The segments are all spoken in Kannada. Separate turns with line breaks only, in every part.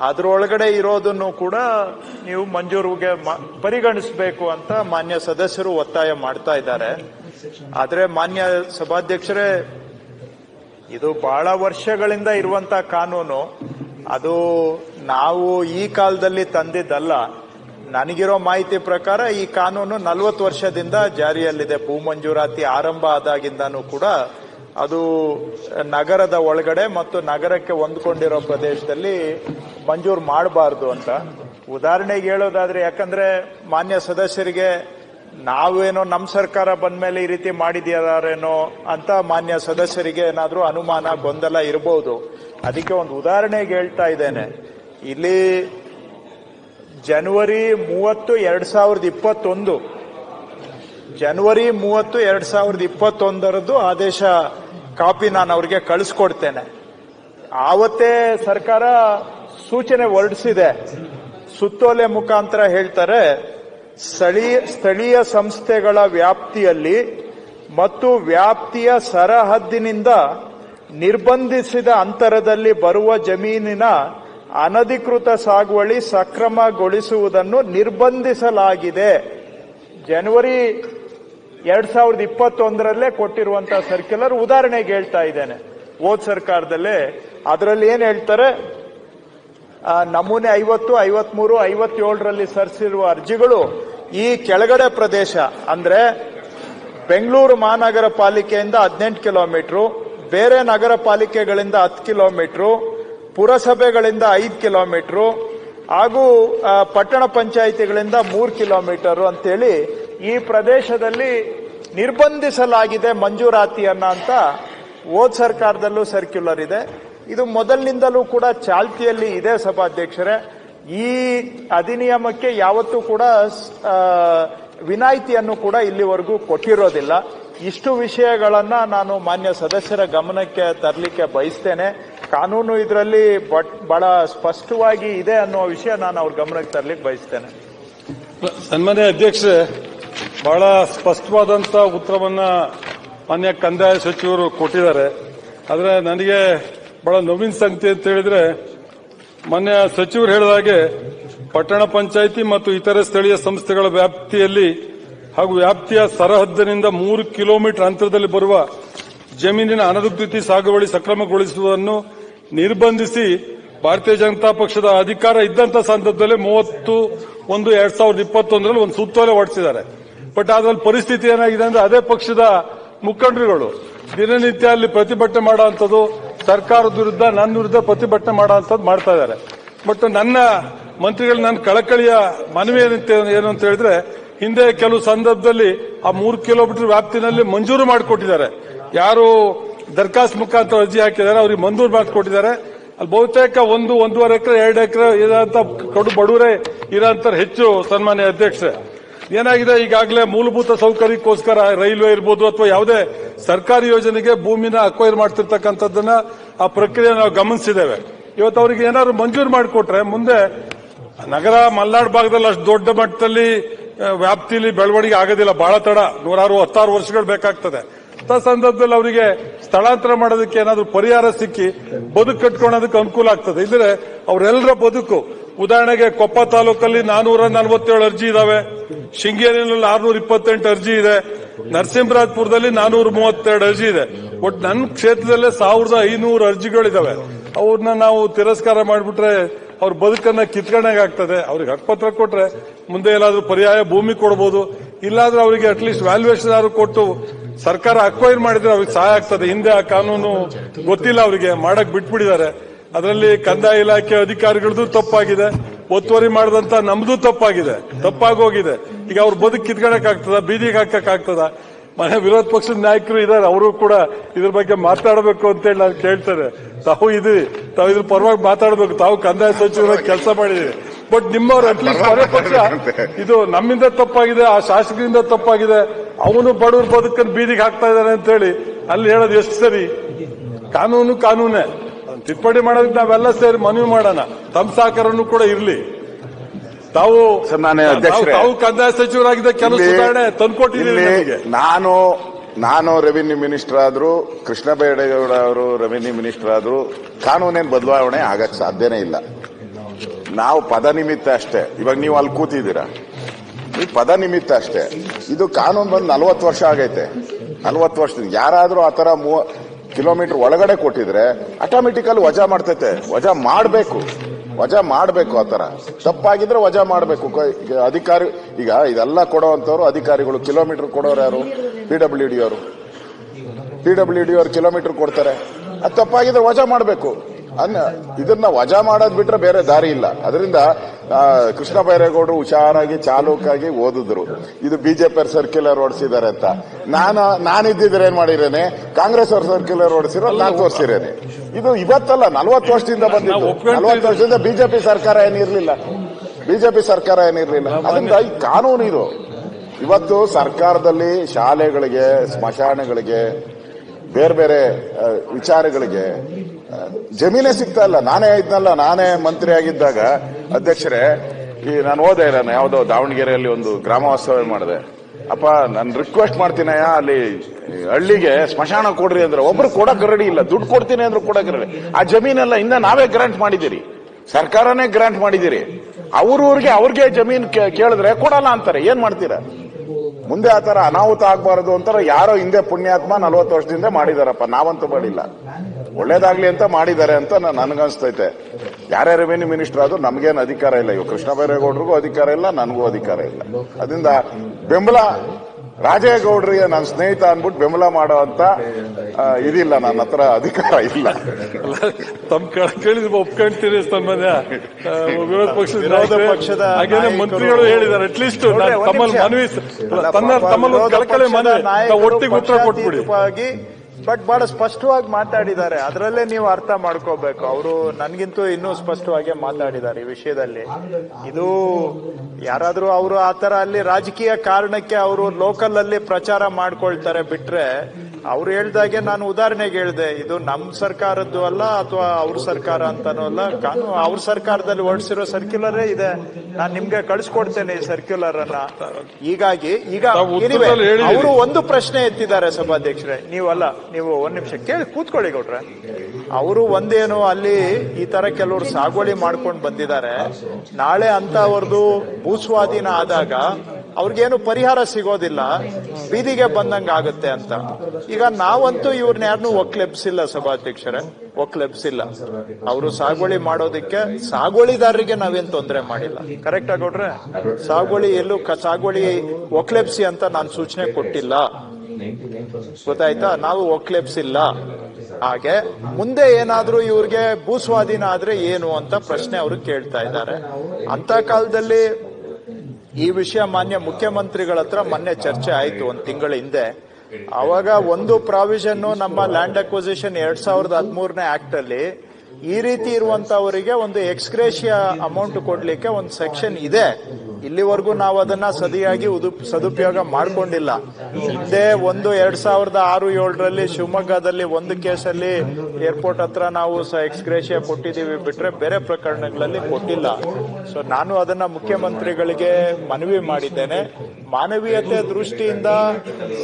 ಅದರೊಳಗಡೆ ಇರೋದನ್ನು ಕೂಡ ನೀವು ಮಂಜೂರಿಗೆ ಪರಿಗಣಿಸಬೇಕು ಅಂತ ಮಾನ್ಯ ಸದಸ್ಯರು ಒತ್ತಾಯ ಮಾಡ್ತಾ ಇದ್ದಾರೆ. ಆದರೆ ಮಾನ್ಯ ಸಭಾಧ್ಯಕ್ಷರೇ, ಇದು ಬಹಳ ವರ್ಷಗಳಿಂದ ಇರುವಂತ ಕಾನೂನು. ಅದು ನಾವು ಈ ಕಾಲದಲ್ಲಿ ತಂದಿದ್ದಲ್ಲ. ನನಗಿರೋ ಮಾಹಿತಿ ಪ್ರಕಾರ ಈ ಕಾನೂನು ನಲವತ್ತು ವರ್ಷದಿಂದ ಜಾರಿಯಲ್ಲಿದೆ. ಭೂ ಮಂಜೂರಾತಿ ಆರಂಭ ಆದಾಗಿಂದನೂ ಕೂಡ ಅದು ನಗರದ ಒಳಗಡೆ ಮತ್ತು ನಗರಕ್ಕೆ ಹೊಂದ್ಕೊಂಡಿರೋ ಪ್ರದೇಶದಲ್ಲಿ ಮಂಜೂರು ಮಾಡಬಾರ್ದು ಅಂತ. ಉದಾಹರಣೆಗೆ ಹೇಳೋದಾದ್ರೆ, ಯಾಕಂದ್ರೆ ಮಾನ್ಯ ಸದಸ್ಯರಿಗೆ ನಾವೇನೋ ನಮ್ಮ ಸರ್ಕಾರ ಬಂದ್ಮೇಲೆ ಈ ರೀತಿ ಮಾಡಿದ್ಯಾರೇನೋ ಅಂತ ಮಾನ್ಯ ಸದಸ್ಯರಿಗೆ ಏನಾದರೂ ಅನುಮಾನ, ಗೊಂದಲ ಇರಬಹುದು ಅದಕ್ಕೆ ಒಂದು ಉದಾಹರಣೆಗೆ ಹೇಳ್ತಾ ಇದ್ದೇನೆ. ಇಲ್ಲಿ ಜನವರಿ ಮೂವತ್ತು, ಎರಡ್ ಸಾವಿರದ ಇಪ್ಪತ್ತೊಂದು ಜನವರಿ ಮೂವತ್ತು ಎರಡ್ ಸಾವಿರದ ಇಪ್ಪತ್ತೊಂದರದ್ದು ಆದೇಶ ಕಾಪಿ ನಾನು ಅವ್ರಿಗೆ ಕಳಿಸ್ಕೊಡ್ತೇನೆ. ಆವತ್ತೇ ಸರ್ಕಾರ ಸೂಚನೆ ಹೊರಡಿಸಿದೆ. ಸುತ್ತೋಲೆ ಮುಖಾಂತರ ಹೇಳ್ತಾರೆ ಸ್ಥಳೀಯ ಸ್ಥಳೀಯ ಸಂಸ್ಥೆಗಳ ವ್ಯಾಪ್ತಿಯಲ್ಲಿ ಮತ್ತು ವ್ಯಾಪ್ತಿಯ ಸರಹದ್ದಿನಿಂದ ನಿರ್ಬಂಧಿಸಿದ ಅಂತರದಲ್ಲಿ ಬರುವ ಜಮೀನಿನ ಅನಧಿಕೃತ ಸಾಗುವಳಿ ಸಕ್ರಮಗೊಳಿಸುವುದನ್ನು ನಿರ್ಬಂಧಿಸಲಾಗಿದೆ. ಜನವರಿ ಎರಡ್ ಸಾವಿರದ ಇಪ್ಪತ್ತೊಂದರಲ್ಲೇ ಕೊಟ್ಟಿರುವಂತಹ ಸರ್ಕ್ಯುಲರ್ ಉದಾಹರಣೆಗೆ ಹೇಳ್ತಾ ಇದ್ದೇನೆ. ಓದ್ ಸರ್ಕಾರದಲ್ಲೇ ಅದರಲ್ಲಿ ಏನ್ ಹೇಳ್ತಾರೆ? ನಮೂನೆ ಐವತ್ತು, ಐವತ್ಮೂರು, ಐವತ್ತೇಳರಲ್ಲಿ ಸರಿಸಿರುವ ಅರ್ಜಿಗಳು ಈ ಕೆಳಗಡೆ ಪ್ರದೇಶ, ಅಂದ್ರೆ ಬೆಂಗಳೂರು ಮಹಾನಗರ ಪಾಲಿಕೆಯಿಂದ ಹದಿನೆಂಟು ಕಿಲೋಮೀಟರ್, ಬೇರೆ ನಗರ ಪಾಲಿಕೆಗಳಿಂದ ಹತ್ತು ಕಿಲೋಮೀಟರ್, ಪುರಸಭೆಗಳಿಂದ ಐದು ಕಿಲೋಮೀಟರ್, ಹಾಗೂ ಪಟ್ಟಣ ಪಂಚಾಯಿತಿಗಳಿಂದ ಮೂರು ಕಿಲೋಮೀಟರ್ ಅಂತೇಳಿ ಈ ಪ್ರದೇಶದಲ್ಲಿ ನಿರ್ಬಂಧಿಸಲಾಗಿದೆ ಮಂಜೂರಾತಿಯನ್ನ ಅಂತ ಓದ್ ಸರ್ಕಾರದಲ್ಲೂ ಸರ್ಕ್ಯುಲರ್ ಇದೆ. ಇದು ಮೊದಲಿನಿಂದಲೂ ಕೂಡ ಚಾಲ್ತಿಯಲ್ಲಿ ಇದೆ ಸಭಾಧ್ಯಕ್ಷರೇ. ಈ ಅಧಿನಿಯಮಕ್ಕೆ ಯಾವತ್ತೂ ಕೂಡ ವಿನಾಯಿತಿಯನ್ನು ಕೂಡ ಇಲ್ಲಿವರೆಗೂ ಕೊಟ್ಟಿರೋದಿಲ್ಲ. ಇಷ್ಟು ವಿಷಯಗಳನ್ನ ನಾನು ಮಾನ್ಯ ಸದಸ್ಯರ ಗಮನಕ್ಕೆ ತರಲಿಕ್ಕೆ ಬಯಸ್ತೇನೆ. ಕಾನೂನು ಇದರಲ್ಲಿ ಬಹಳ ಸ್ಪಷ್ಟವಾಗಿ ಇದೆ ಅನ್ನೋ ವಿಷಯ ನಾನು ಅವ್ರ ಗಮನಕ್ಕೆ ತರಲಿಕ್ಕೆ ಬಯಸ್ತೇನೆ.
ಸನ್ಮಾನ್ಯ ಅಧ್ಯಕ್ಷರೇ ಬಹಳ ಸ್ಪಷ್ಟವಾದಂತ ಉತ್ತರವನ್ನ ಮಾನ್ಯ ಕಂದಾಯ ಸಚಿವರು ಕೊಟ್ಟಿದ್ದಾರೆ. ಆದರೆ ನನಗೆ ಬಹಳ ನೋವಿನ ಸಂಗತಿ ಅಂತ ಹೇಳಿದ್ರೆ, ಮಾನ್ಯ ಸಚಿವರು ಹೇಳಿದ ಹಾಗೆ ಪಟ್ಟಣ ಪಂಚಾಯಿತಿ ಮತ್ತು ಇತರೆ ಸ್ಥಳೀಯ ಸಂಸ್ಥೆಗಳ ವ್ಯಾಪ್ತಿಯಲ್ಲಿ ಹಾಗೂ ವ್ಯಾಪ್ತಿಯ ಸರಹದ್ದಿನಿಂದ ಮೂರು ಕಿಲೋಮೀಟರ್ ಅಂತರದಲ್ಲಿ ಬರುವ ಜಮೀನಿನ ಅನಧಿಕೃತಿ ಸಾಗುವಳಿ ಸಕ್ರಮಗೊಳಿಸುವುದನ್ನು ನಿರ್ಬಂಧಿಸಿ ಭಾರತೀಯ ಜನತಾ ಪಕ್ಷದ ಅಧಿಕಾರ ಇದ್ದಂತ ಸಂದರ್ಭದಲ್ಲಿ ಮೂವತ್ತು ಒಂದು ಎರಡ್ ಸಾವಿರದ ಇಪ್ಪತ್ತೊಂದರಲ್ಲಿ ಒಂದು ಸುತ್ತೋಲೆ ಹೊರಡಿಸಿದ್ದಾರೆ. ಬಟ್ ಅದ್ರಲ್ಲಿ ಪರಿಸ್ಥಿತಿ ಏನಾಗಿದೆ ಅಂದ್ರೆ ಅದೇ ಪಕ್ಷದ ಮುಖಂಡರುಗಳು ದಿನನಿತ್ಯ ಅಲ್ಲಿ ಪ್ರತಿಭಟನೆ ಮಾಡುವಂಥದ್ದು ಸರ್ಕಾರದ ವಿರುದ್ಧ, ನನ್ನ ವಿರುದ್ಧ ಪ್ರತಿಭಟನೆ ಮಾಡುವಂಥದ್ದು ಮಾಡ್ತಾ ಇದ್ದಾರೆ. ಬಟ್ ನನ್ನ ಮಂತ್ರಿಗಳು, ನನ್ನ ಕಳಕಳಿಯ ಮನವಿ ಏನಂತ ಏನು ಅಂತ ಹೇಳಿದ್ರೆ, ಹಿಂದೆ ಕೆಲವು ಸಂದರ್ಭದಲ್ಲಿ ಆ ಮೂರು ಕಿಲೋಮೀಟರ್ ವ್ಯಾಪ್ತಿನಲ್ಲಿ ಮಂಜೂರು ಮಾಡಿಕೊಟ್ಟಿದ್ದಾರೆ. ಯಾರು ದರ್ಖಾಸ್ತ್ ಮುಖಾಂತರ ಅರ್ಜಿ ಹಾಕಿದ್ದಾರೆ, ಅವ್ರಿಗೆ ಮಂಜೂರು ಮಾಡಿಕೊಟ್ಟಿದ್ದಾರೆ. ಅಲ್ಲಿ ಬಹುತೇಕ ಒಂದು, ಒಂದೂವರೆ ಎಕರೆ, ಎರಡು ಎಕರೆ ಇರೋಂಥ ಕಡು ಬಡವರೇ ಇರೋಂಥ ಹೆಚ್ಚು ಸನ್ಮಾನ್ಯ ಅಧ್ಯಕ್ಷರೇ. ಏನಾಗಿದೆ? ಈಗಾಗಲೇ ಮೂಲಭೂತ ಸೌಕರ್ಯಕ್ಕೋಸ್ಕರ ರೈಲ್ವೆ ಇರ್ಬೋದು ಅಥವಾ ಯಾವುದೇ ಸರ್ಕಾರಿ ಯೋಜನೆಗೆ ಭೂಮಿನ ಅಕ್ವೈರ್ ಮಾಡ್ತಿರ್ತಕ್ಕಂಥದ್ದನ್ನ ಆ ಪ್ರಕ್ರಿಯೆ ನಾವು ಗಮನಿಸಿದ್ದೇವೆ. ಇವತ್ತು ಅವರಿಗೆ ಏನಾದ್ರು ಮಂಜೂರು ಮಾಡಿಕೊಟ್ರೆ ಮುಂದೆ ನಗರ ಮಲ್ನಾಡ್ ಭಾಗದಲ್ಲಿ ಅಷ್ಟು ದೊಡ್ಡ ಮಟ್ಟದಲ್ಲಿ ವ್ಯಾಪ್ತಿಯಲ್ಲಿ ಬೆಳವಣಿಗೆ ಆಗೋದಿಲ್ಲ. ಬಹಳ ತಡ. ನೂರಾರು, ಹತ್ತಾರು ವರ್ಷಗಳು ಬೇಕಾಗ್ತದೆ. ಅಂತ ಸಂದರ್ಭದಲ್ಲಿ ಅವರಿಗೆ ಸ್ಥಳಾಂತರ ಮಾಡೋದಕ್ಕೆ ಏನಾದರೂ ಪರಿಹಾರ ಸಿಕ್ಕಿ ಬದುಕು ಕಟ್ಕೊಳ್ಳೋದಕ್ಕೆ ಅನುಕೂಲ ಆಗ್ತದೆ. ಇದ್ರೆ ಅವರೆಲ್ಲರ ಬದುಕು. ಉದಾಹರಣೆಗೆ ಕೊಪ್ಪ ತಾಲೂಕಲ್ಲಿ ನಾನೂರ ನಲವತ್ತೇಳು ಅರ್ಜಿ ಇದಾವೆ. ಶೃಂಗೇರಿಯಲ್ಲಿ ಆರ್ನೂರ ಇಪ್ಪತ್ತೆಂಟು ಅರ್ಜಿ ಇದೆ. ನರಸಿಂಹರಾಜ್ಪುರದಲ್ಲಿ ನಾನೂರ ಮೂವತ್ತೆರಡು ಅರ್ಜಿ ಇದೆ. ಒಟ್ಟು ನನ್ನ ಕ್ಷೇತ್ರದಲ್ಲೇ ಸಾವಿರದ ಐನೂರು ಅರ್ಜಿಗಳಿದಾವೆ. ಅವ್ರನ್ನ ನಾವು ತಿರಸ್ಕಾರ ಮಾಡಿಬಿಟ್ರೆ ಅವ್ರ ಬದುಕನ್ನ ಕಿತ್ಕೊಂಡಾಗ ಆಗ್ತದೆ. ಅವ್ರಿಗೆ ಹಕ್ಕುಪತ್ರ ಕೊಟ್ರೆ ಮುಂದೆ ಎಲ್ಲಾದ್ರೂ ಪರ್ಯಾಯ ಭೂಮಿ ಕೊಡಬಹುದು ಇಲ್ಲಾದ್ರೆ ಅವರಿಗೆ ಅಟ್ಲೀಸ್ಟ್ ವ್ಯಾಲ್ಯೂಯೇಷನ್ ಆದ್ರೂ ಕೊಟ್ಟು ಸರ್ಕಾರ ಅಕ್ವೈರ್ ಮಾಡಿದ್ರೆ ಅವ್ರಿಗೆ ಸಹಾಯ ಆಗ್ತದೆ. ಹಿಂದೆ ಆ ಕಾನೂನು ಗೊತ್ತಿಲ್ಲ ಅವರಿಗೆ. ಮಾಡಕ್ ಬಿಟ್ಬಿಟ್ಟಿದ್ದಾರೆ. ಅದರಲ್ಲಿ ಕಂದಾಯ ಇಲಾಖೆ ಅಧಿಕಾರಿಗಳದ್ದು ತಪ್ಪಾಗಿದೆ. ಒತ್ತುವರಿ ಮಾಡಿದಂತ ನಮ್ದು ತಪ್ಪಾಗಿದೆ. ತಪ್ಪಾಗೋಗಿದೆ. ಈಗ ಅವ್ರ ಬದುಕು ಕಿತ್ಕೊಳಕ್ ಆಗ್ತದ ಬೀದಿಗೆ ಹಾಕಕ್ ಆಗ್ತದ ಮನೆ ವಿರೋಧ ಪಕ್ಷದ ನಾಯಕರು ಇದ್ದಾರೆ ಅವರು ಕೂಡ ಇದ್ರ ಬಗ್ಗೆ ಮಾತಾಡಬೇಕು ಅಂತೇಳಿ ನಾನು ಕೇಳ್ತಾರೆ ತಾವು ಇದು ತಾವು ಇದ್ರ ಪರವಾಗಿ ಮಾತಾಡಬೇಕು. ತಾವು ಕಂದಾಯ ಸಚಿವರ ಕೆಲಸ ಮಾಡಿದ್ದೀರಿ ಬಟ್ ನಿಮ್ಮವ್ರ ಅಟ್ಲೀಸ್ಟ್ ಮನೆ ಪಕ್ಷ, ಇದು ನಮ್ಮಿಂದ ತಪ್ಪಾಗಿದೆ, ಆ ಶಾಸಕರಿಂದ ತಪ್ಪಾಗಿದೆ. ಅವನು ಬಡವ್ರ ಬದುಕನ್ನು ಬೀದಿಗೆ ಹಾಕ್ತಾ ಇದ್ದಾನೆ ಅಂತ ಹೇಳಿ ಅಲ್ಲಿ ಹೇಳೋದು ಎಷ್ಟು ಸರಿ? ಕಾನೂನು ಕಾನೂನೇ. ತಿದ್ದುಪಡಿ ಮಾಡೋದಕ್ಕೆ ನಾವೆಲ್ಲ ಸೇರಿ ಮನವಿ ಮಾಡೋಣ. ತಮ್ಮ ಸಹಕಾರನು ಕೂಡ ಇರಲಿ. ತಾವು ತಾವು- ಕಂದಾಯ ಸಚಿವರಾಗಿದ್ದ ಕೆಲವು ಸುಧಾರಣೆ ತಂದ್ಕೊಟ್ಟಿದ್ದೀರಿ
ನಾನು ನಾನು ರೆವಿನ್ಯೂ ಮಿನಿಸ್ಟರ್ ಆದ್ರು ಕೃಷ್ಣ ಬೈರೇಗೌಡ ಅವರು ರೆವಿನ್ಯೂ ಮಿನಿಸ್ಟರ್ ಆದ್ರು ಕಾನೂನೇನು ಬದಲಾವಣೆ ಆಗಕ್ಕೆ ಸಾಧ್ಯನೇ ಇಲ್ಲ. ನಾವು ಪದ ನಿಮಿತ್ತ ಅಷ್ಟೇ. ಇವಾಗ ನೀವು ಅಲ್ಲಿ ಕೂತಿದ್ದೀರಾ? ಈ ಪದ ನಿಮಿತ್ತ ಅಷ್ಟೇ. ಇದು ಕಾನೂನು ಬಂದು ನಲವತ್ತು ವರ್ಷ ಆಗೈತೆ. ನಲ್ವತ್ತು ವರ್ಷದಿಂದ ಯಾರಾದರೂ ಆ ಥರ ಮೂವ ಕಿಲೋಮೀಟರ್ ಒಳಗಡೆ ಕೊಟ್ಟಿದ್ರೆ ಆಟೋಮೆಟಿಕಲ್ ವಜಾ ಮಾಡ್ತೈತೆ. ವಜಾ ಮಾಡಬೇಕು. ವಜಾ ಮಾಡಬೇಕು ಆ ತರ ತಪ್ಪಾಗಿದ್ರೆ ವಜಾ ಮಾಡಬೇಕು. ಅಧಿಕಾರಿ, ಈಗ ಇದೆಲ್ಲ ಕೊಡೋವಂಥವ್ರು ಅಧಿಕಾರಿಗಳು, ಕಿಲೋಮೀಟರ್ ಕೊಡೋರು ಯಾರು? ಪಿ ಡಬ್ಲ್ಯೂ ಡಿ ಅವರು. ಪಿ ಡಬ್ಲ್ಯೂ ಡಿ ಅವ್ರು ಕಿಲೋಮೀಟರ್ ಕೊಡ್ತಾರೆ. ಅದು ತಪ್ಪಾಗಿದ್ರೆ ವಜಾ ಮಾಡಬೇಕು. ಅನ್ನ ಇದನ್ನ ವಜಾ ಮಾಡೋದ್ ಬಿಟ್ರೆ ಬೇರೆ ದಾರಿ ಇಲ್ಲ. ಅದರಿಂದ ಕೃಷ್ಣ ಬೈರೇಗೌಡರು ಹುಷಾರಾಗಿ ಚಾಲೂಕಾಗಿ ಓದಿದ್ರು. ಇದು ಬಿಜೆಪಿ ಸರ್ಕ್ಯುಲರ್ ಓಡಿಸಿದ್ದಾರೆ ಅಂತ. ನಾನು ನಾನಿದ್ದಿದ್ರೆ ಏನ್ ಮಾಡಿರೇನೆ? ಕಾಂಗ್ರೆಸ್ ಅವ್ರ ಸರ್ಕ್ಯುಲರ್ ಓಡಿಸಿರೋ ವರ್ಷ ತೋರಿಸಿರೇನೆ ಇದು ಇವತ್ತಲ್ಲ ನಲ್ವತ್ತು ವರ್ಷದಿಂದ ಬಂದಿದ್ದು. ನಲ್ವತ್ತು ವರ್ಷದಿಂದ ಬಿಜೆಪಿ ಸರ್ಕಾರ ಏನಿರ್ಲಿಲ್ಲ. ಬಿಜೆಪಿ ಸರ್ಕಾರ ಏನಿರ್ಲಿಲ್ಲ. ಅದರಿಂದ ಈ ಕಾನೂನು ಇದು. ಇವತ್ತು ಸರ್ಕಾರದಲ್ಲಿ ಶಾಲೆಗಳಿಗೆ ಸ್ಮಶಾನಗಳಿಗೆ ಬೇರೆ ಬೇರೆ ವಿಚಾರಗಳಿಗೆ ಜಮೀನೇ ಸಿಗ್ತಾ ಇಲ್ಲ ನಾನೇ ಇದ್ನಲ್ಲ, ನಾನೇ ಮಂತ್ರಿ ಆಗಿದ್ದಾಗ. ಅಧ್ಯಕ್ಷರೇ, ಈ ನಾನು ಹೋದೆ ನಾನು ಯಾವುದೋ ದಾವಣಗೆರೆಯಲ್ಲಿ ಒಂದು ಗ್ರಾಮ ವಾಸ್ತವ್ಯ ಮಾಡಿದೆ. ಅಪ್ಪ, ನಾನು ರಿಕ್ವೆಸ್ಟ್ ಮಾಡ್ತೀನಯ್ಯ ಅಲ್ಲಿ ಹಳ್ಳಿಗೆ ಸ್ಮಶಾನ ಕೊಡ್ರಿ ಅಂದ್ರೆ ಒಬ್ರು ಕೊಡಕ್ ರೆಡಿ ಇಲ್ಲ, ದುಡ್ಡು ಕೊಡ್ತೀನಿ ಅಂದ್ರೆ ಕೊಡಕ್ ರೆಡಿ ಆ ಜಮೀನೆಲ್ಲ ಇನ್ನ ನಾವೇ ಗ್ರಾಂಟ್ ಮಾಡಿದಿರಿ ಸರ್ಕಾರನೇ ಗ್ರಾಂಟ್ ಮಾಡಿದಿರಿ ಅವ್ರವ್ರಿಗೆ ಅವ್ರಿಗೆ ಜಮೀನ್ ಕೇಳಿದ್ರೆ ಕೊಡಲ್ಲ ಅಂತಾರೆ. ಏನ್ ಮಾಡ್ತೀರಾ? ಮುಂದೆ ಆ ಥರ ಅನಾಹುತ ಆಗ್ಬಾರದು ಅಂತಾರೆ. ಯಾರೋ ಹಿಂದೆ ಪುಣ್ಯಾತ್ಮ ನಲ್ವತ್ತು ವರ್ಷದಿಂದ ಮಾಡಿದಾರಪ್ಪ. ನಾವಂತೂ ಮಾಡಿಲ್ಲ. ಒಳ್ಳೇದಾಗ್ಲಿ ಅಂತ ಮಾಡಿದ್ದಾರೆ ಅಂತ ನನಗನ್ಸ್ತೈತೆ. ಯಾರ ಯಾರೇ ರೆವಿನ್ಯೂ ಮಿನಿಸ್ಟರ್ ಆದ್ರೂ ನಮ್ಗೇನು ಅಧಿಕಾರ ಇಲ್ಲ. ಇವಾಗ ಕೃಷ್ಣ ಬೈರೇಗೌಡರಿಗೂ ಅಧಿಕಾರ ಇಲ್ಲ ನನಗೂ ಅಧಿಕಾರ ಇಲ್ಲ. ಅದರಿಂದ ಬೆಂಬಲ ರಾಜೇಗೌಡರಿಗೆ ನನ್ನ ಸ್ನೇಹಿತ ಅನ್ಬಿಟ್ಟು ಬೆಂಬಲ ಮಾಡೋ ಅಂತ ಇದಿಲ್ಲ. ನನ್ನ ಹತ್ರ ಅಧಿಕಾರ ಇಲ್ಲ.
ತಮ್ ತಮ್ಮ ಕೇಳಿದ್ರೆ ಒಪ್ಕೊಂತೀರಿ ವಿರೋಧ ಪಕ್ಷದ
ವಿರೋಧ ಪಕ್ಷದ
ಹಾಗೇನೆ ಮಂತ್ರಿಗಳು ಹೇಳಿದ್ದಾರೆ. ಅಟ್ಲೀಸ್ಟ್ ತಮ್ಮಲ್ಲಿ ಮನವಿ ತನ್ನ ತಮ್ಮಲ್ಲಿ ಕಳಕಳಿ ಮನವಿ. ಒಟ್ಟಿಗೆ ಉತ್ತರ ಕೊಟ್ಬಿಡಿ.
ಬಟ್ ಬಹಳ ಸ್ಪಷ್ಟವಾಗಿ ಮಾತಾಡಿದ್ದಾರೆ. ಅದರಲ್ಲೇ ನೀವು ಅರ್ಥ ಮಾಡ್ಕೋಬೇಕು. ಅವರು ನನಗಿಂತೂ ಇನ್ನೂ ಸ್ಪಷ್ಟವಾಗಿ ಮಾತಾಡಿದ್ದಾರೆ ಈ ವಿಷಯದಲ್ಲಿ. ಇದು ಯಾರಾದರೂ ಅವರು ಆತರ ಅಲ್ಲಿ ರಾಜಕೀಯ ಕಾರಣಕ್ಕೆ ಅವರು ಲೋಕಲ್ ಅಲ್ಲಿ ಪ್ರಚಾರ ಮಾಡ್ಕೊಳ್ತಾರೆ ಬಿಟ್ರೆ ಅವ್ರು ಹೇಳ್ದಾಗೆ ನಾನು ಉದಾಹರಣೆಗೆ ಹೇಳಿದೆ ಇದು ನಮ್ಮ ಸರ್ಕಾರದ್ದು ಅಲ್ಲ ಅಥವಾ ಅವ್ರ ಸರ್ಕಾರ ಅಂತಾನೂ ಅಲ್ಲ. ಕಾನೂನು ಅವ್ರ ಸರ್ಕಾರದಲ್ಲಿ ಹೊರಡಿಸಿರೋ ಸರ್ಕ್ಯುಲರೇ ಇದೆ. ನಾನು ನಿಮ್ಗೆ ಕಳಿಸ್ಕೊಡ್ತೇನೆ ಈ ಸರ್ಕ್ಯುಲರ್ ಅನ್ನ ಹೀಗಾಗಿ ಈಗ. ಅವರು ಒಂದು ಪ್ರಶ್ನೆ ಎತ್ತಿದ್ದಾರೆ ಸಭಾಧ್ಯಕ್ಷರೇ. ನೀವಲ್ಲ ನೀವು ಒಂದ್ ನಿಮಿಷ ಕೇಳಿ ಕೂತ್ಕೊಳ್ಳಿ ಕೊಟ್ರೆ ಅವರು ಒಂದೇನು ಅಲ್ಲಿ ಈ ತರ ಕೆಲವರು ಸಾಗುವಳಿ ಮಾಡ್ಕೊಂಡು ಬಂದಿದ್ದಾರೆ. ನಾಳೆ ಅಂತವರದು ಭೂಸ್ವಾಧೀನ ಆದಾಗ ಅವ್ರಿಗೇನು ಪರಿಹಾರ ಸಿಗೋದಿಲ್ಲ, ಬೀದಿಗೆ ಬಂದಂಗ ಆಗುತ್ತೆ ಅಂತ. ಈಗ ನಾವಂತೂ ಇವ್ರನ್ನ ಯಾರನ್ನೂ ಒಕ್ಲೆಬ್ಸಿಲ್ಲ ಸಭಾಧ್ಯಕ್ಷರೇ, ಒಕ್ಲೆಬ್ಸಿಲ್ಲ. ಅವರು ಸಾಗುವಳಿ ಮಾಡೋದಕ್ಕೆ ಸಾಗುವಳಿದಾರರಿಗೆ ನಾವೇನ್ ತೊಂದರೆ ಮಾಡಿಲ್ಲ. ಕರೆಕ್ಟ್ ಆಗೋಡ್ರೆ ಸಾಗುವಳಿ ಎಲ್ಲೂ ಸಾಗುವಳಿ ಒಕ್ಲೆಬ್ಸಿ ಅಂತ ನಾನು ಸೂಚನೆ ಕೊಟ್ಟಿಲ್ಲ. ಗೊತ್ತಾಯ್ತಾ? ನಾವು ಒಕ್ಲೆಬ್ಸಿಲ್ಲ. ಹಾಗೆ ಮುಂದೆ ಏನಾದ್ರೂ ಇವ್ರಿಗೆ ಭೂಸ್ವಾಧೀನ ಆದ್ರೆ ಏನು ಅಂತ ಪ್ರಶ್ನೆ ಅವರು ಕೇಳ್ತಾ ಇದ್ದಾರೆ. ಅಂತ ಕಾಲದಲ್ಲಿ ಈ ವಿಷಯ ಮಾನ್ಯ ಮುಖ್ಯಮಂತ್ರಿಗಳ ಹತ್ರ ಮೊನ್ನೆ ಚರ್ಚೆ ಆಯಿತು ಒಂದು ತಿಂಗಳ ಹಿಂದೆ. ಅವಾಗ ಒಂದು ಪ್ರಾವಿಷನ್ ನಮ್ಮ ಲ್ಯಾಂಡ್ ಅಕ್ವಿಸಿಷನ್ ಎರಡ್ ಸಾವಿರದ ಹದಿಮೂರನೇ ಆಕ್ಟ್ ಅಲ್ಲಿ ಈ ರೀತಿ ಇರುವಂತವರಿಗೆ ಒಂದು ಎಕ್ಸ್ಕ್ರೇಷಿಯ ಅಮೌಂಟ್ ಕೊಡ್ಲಿಕ್ಕೆ ಒಂದು ಸೆಕ್ಷನ್ ಇದೆ. ಇಲ್ಲಿವರೆಗೂ ನಾವು ಅದನ್ನ ಸದಿಯಾಗಿ ಸದುಪಯೋಗ ಮಾಡ್ಕೊಂಡಿಲ್ಲ. ಹಿಂದೆ ಒಂದು ಎರಡ್ ಸಾವಿರದ ಆರು ಏಳರಲ್ಲಿ ಶಿವಮೊಗ್ಗದಲ್ಲಿ ಒಂದು ಕೇಸಲ್ಲಿ ಏರ್ಪೋರ್ಟ್ ಹತ್ರ ನಾವು ಎಕ್ಸ್ಗ್ರೇಷಿಯ ಕೊಟ್ಟಿದ್ದೀವಿ ಬಿಟ್ರೆ ಬೇರೆ ಪ್ರಕರಣಗಳಲ್ಲಿ ಕೊಟ್ಟಿಲ್ಲ. ಸೊ ನಾನು ಅದನ್ನ ಮುಖ್ಯಮಂತ್ರಿಗಳಿಗೆ ಮನವಿ ಮಾಡಿದ್ದೇನೆ. ಮಾನವೀಯತೆ ದೃಷ್ಟಿಯಿಂದ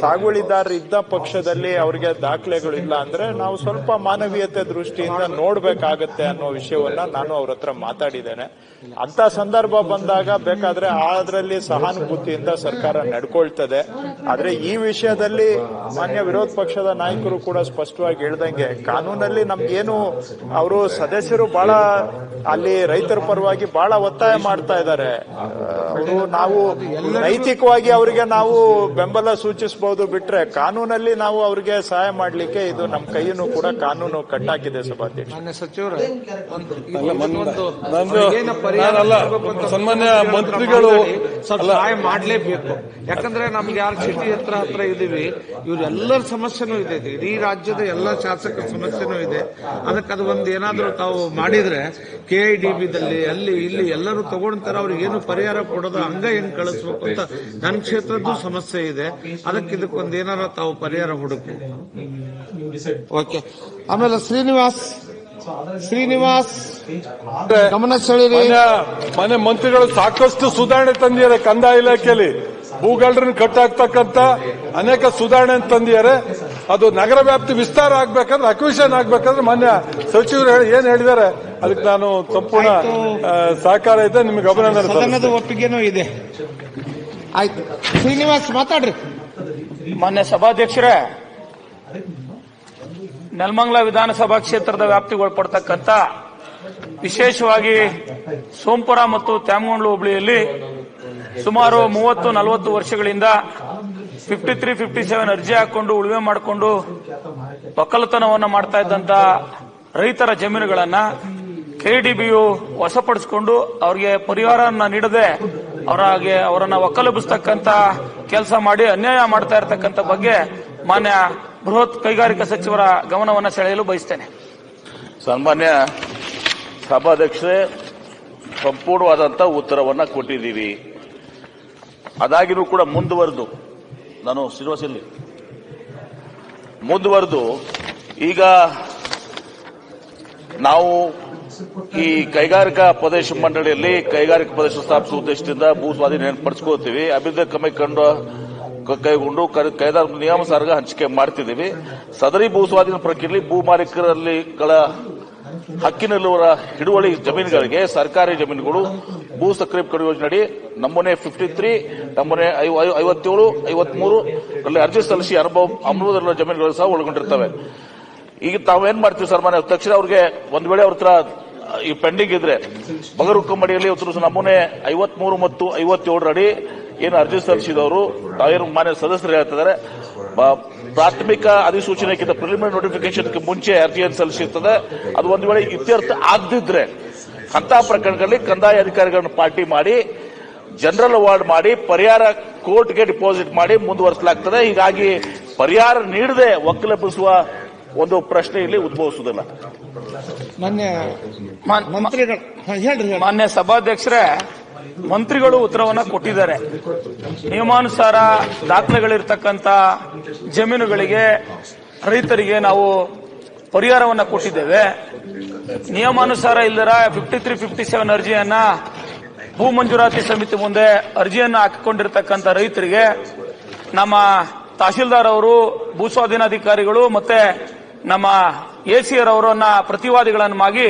ಸಾಗುವಳಿದಾರರು ಇದ್ದ ಪಕ್ಷದಲ್ಲಿ ಅವರಿಗೆ ದಾಖಲೆಗಳು ಇಲ್ಲ ಅಂದ್ರೆ ನಾವು ಸ್ವಲ್ಪ ಮಾನವೀಯತೆ ದೃಷ್ಟಿಯಿಂದ ನೋಡ್ಬೇಕಾಗತ್ತೆ ಅನ್ನೋ ವಿಷಯವನ್ನ ನಾನು ಅವ್ರ ಹತ್ರ ಮಾತಾಡಿದ್ದೇನೆ. ಅಂತ ಸಂದರ್ಭ ಬಂದಾಗ ಬೇಕಾದ್ರೆ ಅದರಲ್ಲಿ ಸಹಾನುಭೂತಿಯಿಂದ ಸರ್ಕಾರ ನಡ್ಕೊಳ್ತದೆ. ಆದ್ರೆ ಈ ವಿಷಯದಲ್ಲಿ ಮಾನ್ಯ ವಿರೋಧ ಪಕ್ಷದ ನಾಯಕರು ಕೂಡ ಸ್ಪಷ್ಟವಾಗಿ ಹೇಳ್ದಂಗೆ ಕಾನೂನಲ್ಲಿ ನಮ್ಗೇನು ಅವರು ಸದಸ್ಯರು ಬಹಳ ಅಲ್ಲಿ ರೈತರ ಪರವಾಗಿ ಬಹಳ ಒತ್ತಾಯ ಮಾಡ್ತಾ ಇದ್ದಾರೆ. ಅವರು ನಾವು ನೈತಿಕವಾಗಿ ಅವರಿಗೆ ನಾವು ಬೆಂಬಲ ಸೂಚಿಸಬಹುದು ಬಿಟ್ರೆ ಕಾನೂನಲ್ಲಿ ನಾವು ಅವರಿಗೆ ಸಹಾಯ ಮಾಡ್ಲಿಕ್ಕೆ ಇದು ನಮ್ಮ ಕೈಯನ್ನು ಕೂಡ ಕಾನೂನು ಕಟ್ಟಾಕಿದೆ ಸಭಾಧ್ಯಕ್ಷ.
ಸಚಿವರು
ಸನ್ಮಾನ್ಯ ಮಂತ್ರಿಗಳು
ಸ್ವಲ್ಪ
ಅಲ್ಲ.
ಸಹಾಯ ಮಾಡಲೇಬೇಕು ಯಾಕಂದ್ರೆ ನಮ್ಗೆ ಯಾರು ಸಿಟಿ ಹತ್ರ ಹತ್ರ ಇದೀವಿ ಇವ್ರೆಲ್ಲರ ಸಮಸ್ಯೆನೂ ಇದೆ ಇದು. ಇಡೀ ರಾಜ್ಯದ ಎಲ್ಲ ಶಾಸಕರ ಸಮಸ್ಯೆನೂ ಇದೆ ಅದಕ್ಕೆ ಅದು ಒಂದು ಏನಾದರೂ ತಾವು ಮಾಡಿದ್ರೆ ಕೆ ಐ ಡಿ ಬಿದಲ್ಲಿ ಅಲ್ಲಿ ಇಲ್ಲಿ ಎಲ್ಲರೂ ತಗೊಂಡ್ತಾರೆ ಅವ್ರಿಗೆ ಏನು ಪರಿಹಾರ ಕೊಡೋದು ಹಂಗ ಹೆಂಗ್ ಕಳಿಸ್ಬೇಕು ಅಂತ ನನ್ನ ಕ್ಷೇತ್ರದ್ದು ಸಮಸ್ಯೆ ಇದೆ ಅದಕ್ಕೆ ಇದಕ್ಕೊಂದು ಏನಾರ ತಾವು ಪರಿಹಾರ ಹುಡುಕು ಓಕೆ ಆಮೇಲೆ ಶ್ರೀನಿವಾಸ್ ಶ್ರೀನಿವಾಸ್. ಗಮನ ಸೆಳೆಯಿರಿ.
ಮಾನ್ಯ ಮಂತ್ರಿಗಳು ಸಾಕಷ್ಟು ಸುಧಾರಣೆ ತಂದಿದ್ದಾರೆ ಕಂದಾಯ ಇಲಾಖೆಯಲ್ಲಿ. ಭೂಗಳ್ರನ್ನ ಕಟ್ಟಾಕ್ತಕ್ಕಂತ ಅನೇಕ ಸುಧಾರಣೆ ತಂದಿದ್ದಾರೆ. ಅದು ನಗರ ವ್ಯಾಪ್ತಿ ವಿಸ್ತಾರ ಆಗ್ಬೇಕಂದ್ರೆ ಅಕ್ವಿಷನ್ ಆಗ್ಬೇಕಂದ್ರೆ ಮಾನ್ಯ ಸಚಿವರು ಹೇಳಿ- ಏನ್ ಹೇಳಿದ್ದಾರೆ ಅದಕ್ಕೆ ನಾನು ಸಂಪೂರ್ಣ ಸಹಕಾರ ಇದೆ ನಿಮ್ಗೆ ಅಭಿನಂದನೆ.
ಒಪ್ಪಿಗೆನೂ ಇದೆ. ಆಯ್ತು. ಶ್ರೀನಿವಾಸ್ ಮಾತಾಡ್ರಿ.
ಮಾನ್ಯ ಸಭಾಧ್ಯಕ್ಷರೇ ನೆಲಮಂಗಲ ವಿಧಾನಸಭಾ ಕ್ಷೇತ್ರದ ವ್ಯಾಪ್ತಿಗೆ ಒಳಪಡ್ತಕ್ಕಂಥ ವಿಶೇಷವಾಗಿ ಸೋಂಪುರ ಮತ್ತು ತ್ಯಾಮಗೊಂಡ್ಲು ಹೋಬಳಿಯಲ್ಲಿ ಸುಮಾರು ಮೂವತ್ತು ನಲವತ್ತು ವರ್ಷಗಳಿಂದ ಫಿಫ್ಟಿ ತ್ರೀ ಫಿಫ್ಟಿ ಸೆವೆನ್ ಅರ್ಜಿ ಹಾಕೊಂಡು, ಉಳುಮೆ ಮಾಡಿಕೊಂಡು ಒಕ್ಕಲತನವನ್ನು ಮಾಡ್ತಾ ಇದ್ದಂತ ರೈತರ ಜಮೀನುಗಳನ್ನ ಕೆಡಿಬಿಯು ವಶಪಡಿಸಿಕೊಂಡು ಅವರಿಗೆ ಪರಿಹಾರವನ್ನ ನೀಡದೆ ಅವರಾಗೆ ಅವರನ್ನ ಒಕ್ಕಲೆಬ್ಬಿಸ್ತಕ್ಕಂತ ಕೆಲಸ ಮಾಡಿ ಅನ್ಯಾಯ ಮಾಡ್ತಾ ಇರತಕ್ಕಂಥ ಬಗ್ಗೆ ಮಾನ್ಯ ಬೃಹತ್ ಕೈಗಾರಿಕಾ ಸಚಿವರ ಗಮನವನ್ನು ಸೆಳೆಯಲು ಬಯಸ್ತೇನೆ.
ಸನ್ಮಾನ್ಯ ಸಭಾಧ್ಯಕ್ಷರೇ, ಸಂಪೂರ್ಣವಾದಂತ ಉತ್ತರವನ್ನ ಕೊಟ್ಟಿದ್ದೀವಿ. ಅದಾಗಿನೂ ಕೂಡ ಮುಂದುವರೆದು, ನಾನು ಶ್ರೀನಿವಾಸಲ್ಲಿ, ಮುಂದುವರೆದು, ಈಗ ನಾವು ಈ ಕೈಗಾರಿಕಾ ಪ್ರದೇಶ ಮಂಡಳಿಯಲ್ಲಿ ಕೈಗಾರಿಕಾ ಪ್ರದೇಶ ಸ್ಥಾಪಿಸುವ ಉದ್ದೇಶದಿಂದ ಭೂ ಸ್ವಾಧೀನ ಏರ್ಪಡಿಸ್ಕೊಳ್ತೀವಿ. ಅಭಿವೃದ್ಧಿ ಕಮಿಟಿ ಕಂಡು ಕೈಗೊಂಡು ಕೈದಾರ ನಿಯಮ ಸಾರ್ಗ ಹಂಚಿಕೆ ಮಾಡ್ತಿದ್ದೀವಿ. ಸದರಿ ಭೂ ಸ್ವಾಧೀನ ಪ್ರಕ್ರಿಯೆಯಲ್ಲಿ ಭೂ ಮಾಲೀಕರಲ್ಲಿ ಹಕ್ಕಿನಲ್ಲಿರುವ ಹಿಡುವಳಿ ಜಮೀನುಗಳಿಗೆ ಸರ್ಕಾರಿ ಜಮೀನುಗಳು, ಭೂ ಸಕ್ರಿಯ ಯೋಜನೆ ಯೋಜನೆಯಡಿ ನಮೂನೆ ಫಿಫ್ಟಿ ತ್ರೀ ಐವ- ಐವತ್ತೇಳು, ಐವತ್ಮೂರು ಅರ್ಜಿ ಸಲ್ಲಿಸಿ ಅನುಭವ ಅನುಭವದಲ್ಲಿರುವ ಜಮೀನುಗಳು ಸಹ ಒಳಗೊಂಡಿರ್ತವೆ. ಈಗ ತಾವೇನ್ ಮಾಡ್ತೀವಿ ಸರ್ ಮನೆ? ತಕ್ಷಣ ಅವ್ರಿಗೆ ಒಂದ್ ವೇಳೆ ಅವ್ರ ಹತ್ರ ಈ ಪೆಂಡಿಂಗ್ ಇದ್ರೆ, ಬಗರ್ ಹುಕ್ಕುಂಬಡಿಯಲ್ಲಿ ಇವತ್ತು ನಮೂನೆ ಐವತ್ಮೂರು ಮತ್ತು ಐವತ್ತೇಳರ ಅಡಿ ಏನು ಅರ್ಜಿ ಸಲ್ಲಿಸಿದವರು ತಾವೇನು ಮಾನ್ಯ ಸದಸ್ಯರು ಹೇಳ್ತಿದ್ದಾರೆ. ಬ- ಪ್ರಾಥಮಿಕ ಅಧಿಸೂಚನೆಗಿಂತ ಪ್ರಿಲಿಮಿನರಿ ನೋಟಿಫಿಕೇಶನ್ ಮುಂಚೆ ಅರ್ಜಿಯನ್ನು ಸಲ್ಲಿಸಿರ್ತದೆ. ಅದು ಒಂದು ವೇಳೆ ಇತ್ಯರ್ಥ ಆಗದಿದ್ರೆ ಅಂತ ಪ್ರಕರಣಗಳಲ್ಲಿ ಕಂದಾಯ ಅಧಿಕಾರಿಗಳನ್ನು ಪಾರ್ಟಿ ಮಾಡಿ ಜನರಲ್ ಅವಾರ್ಡ್ ಮಾಡಿ ಪರಿಹಾರ ಕೋರ್ಟ್ಗೆ ಡಿಪಾಸಿಟ್ ಮಾಡಿ ಮುಂದುವರಿಸಲಾಗ್ತದೆ. ಹೀಗಾಗಿ ಪರಿಹಾರ ನೀಡದೆ ಒಕ್ಕಲೆಬ್ಬಿಸುವ ಒಂದು ಪ್ರಶ್ನೆ ಇಲ್ಲಿ ಉದ್ಭವಿಸುವುದಿಲ್ಲ.
ಮಾನ್ಯ
ಸಭಾಧ್ಯಕ್ಷರೇ ಮಂತ್ರಿಗಳು ಉತ್ತರವನ್ನ ಕೊಟ್ಟಿದ್ದಾರೆ. ನಿಯಮಾನುಸಾರ ದಾಖಲೆಗಳಿರ್ತಕ್ಕಂಥ ಜಮೀನುಗಳಿಗೆ ರೈತರಿಗೆ ನಾವು ಪರಿಹಾರವನ್ನ ಕೊಟ್ಟಿದ್ದೇವೆ. ನಿಯಮಾನುಸಾರ ಇಲ್ಲದರ ಫಿಫ್ಟಿ ತ್ರೀ ಫಿಫ್ಟಿ ಸೆವೆನ್ ಅರ್ಜಿಯನ್ನ ಭೂ ಮಂಜೂರಾತಿ ಸಮಿತಿ ಮುಂದೆ ಅರ್ಜಿಯನ್ನ ಹಾಕಿಕೊಂಡಿರ್ತಕ್ಕಂಥ ರೈತರಿಗೆ ನಮ್ಮ ತಹಶೀಲ್ದಾರ್ ಅವರು ಭೂ ಸ್ವಾಧೀನಾಧಿಕಾರಿಗಳು ಮತ್ತೆ ನಮ್ಮ ಎಸಿಆರ್ ಅವರನ್ನ ಪ್ರತಿವಾದಿಗಳನ್ನಾಗಿ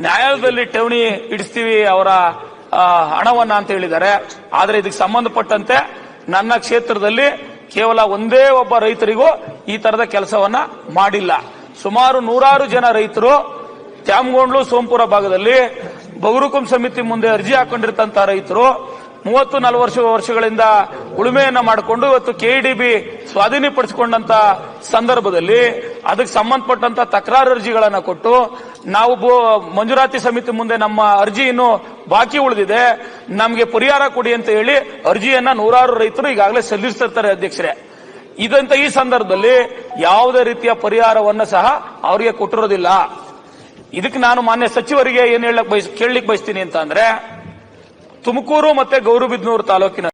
ನ್ಯಾಯಾಲಯದಲ್ಲಿ ಠೇವಣಿ ಇಡಿಸ್ತೀವಿ ಅವರ ಹಣವನ್ನ ಅಂತ ಹೇಳಿದ್ದಾರೆ. ಆದರೆ ಇದಕ್ಕೆ ಸಂಬಂಧಪಟ್ಟಂತೆ ನನ್ನ ಕ್ಷೇತ್ರದಲ್ಲಿ ಕೇವಲ ಒಂದೇ ಒಬ್ಬ ರೈತರಿಗೂ ಈ ತರದ ಕೆಲಸವನ್ನ ಮಾಡಿಲ್ಲ. ಸುಮಾರು ನೂರಾರು ಜನ ರೈತರು ತ್ಯಾಮಗೊಂಡ್ಲು, ಸೋಂಪುರ ಭಾಗದಲ್ಲಿ ಬಗುರುಕುಂ ಸಮಿತಿ ಮುಂದೆ ಅರ್ಜಿ ಹಾಕೊಂಡಿರ್ತಂತ ರೈತರು. ಮೂವತ್ತು ನಲವತ್ತು ವರ್ಷ ವರ್ಷಗಳಿಂದ ಉಳುಮೆಯನ್ನ ಮಾಡಿಕೊಂಡು ಇವತ್ತು ಕೆಇಡಿಬಿ ಸ್ವಾಧೀನಪಡಿಸಿಕೊಂಡಂತ ಸಂದರ್ಭದಲ್ಲಿ ಅದಕ್ಕೆ ಸಂಬಂಧಪಟ್ಟಂತ ತಕರಾರು ಅರ್ಜಿಗಳನ್ನ ಕೊಟ್ಟು ನಾವು ಮಂಜೂರಾತಿ ಸಮಿತಿ ಮುಂದೆ ನಮ್ಮ ಅರ್ಜಿ ಇನ್ನು ಬಾಕಿ ಉಳಿದಿದೆ. ನಮಗೆ ಪರಿಹಾರ ಕೊಡಿ ಅಂತ ಹೇಳಿ ಅರ್ಜಿಯನ್ನ ನೂರಾರು ರೈತರು ಈಗಾಗಲೇ ಸಲ್ಲಿಸ್ತಿರ್ತಾರೆ ಅಧ್ಯಕ್ಷರೇ. ಇದಂತ ಈ ಸಂದರ್ಭದಲ್ಲಿ ಯಾವುದೇ ರೀತಿಯ ಪರಿಹಾರವನ್ನ ಸಹ ಅವರಿಗೆ ಕೊಟ್ಟಿರೋದಿಲ್ಲ. ಇದಕ್ಕೆ ನಾನು ಮಾನ್ಯ ಸಚಿವರಿಗೆ ಏನ್ ಹೇಳಕ್ ಬಯಸ್ ಕೇಳಲಿಕ್ಕೆ ಬಯಸ್ತೀನಿ ಅಂತ ಅಂದ್ರೆ ತುಮಕೂರು ಮತ್ತೆ ಗೌರಿಬಿದನೂರು ತಾಲೂಕಿನ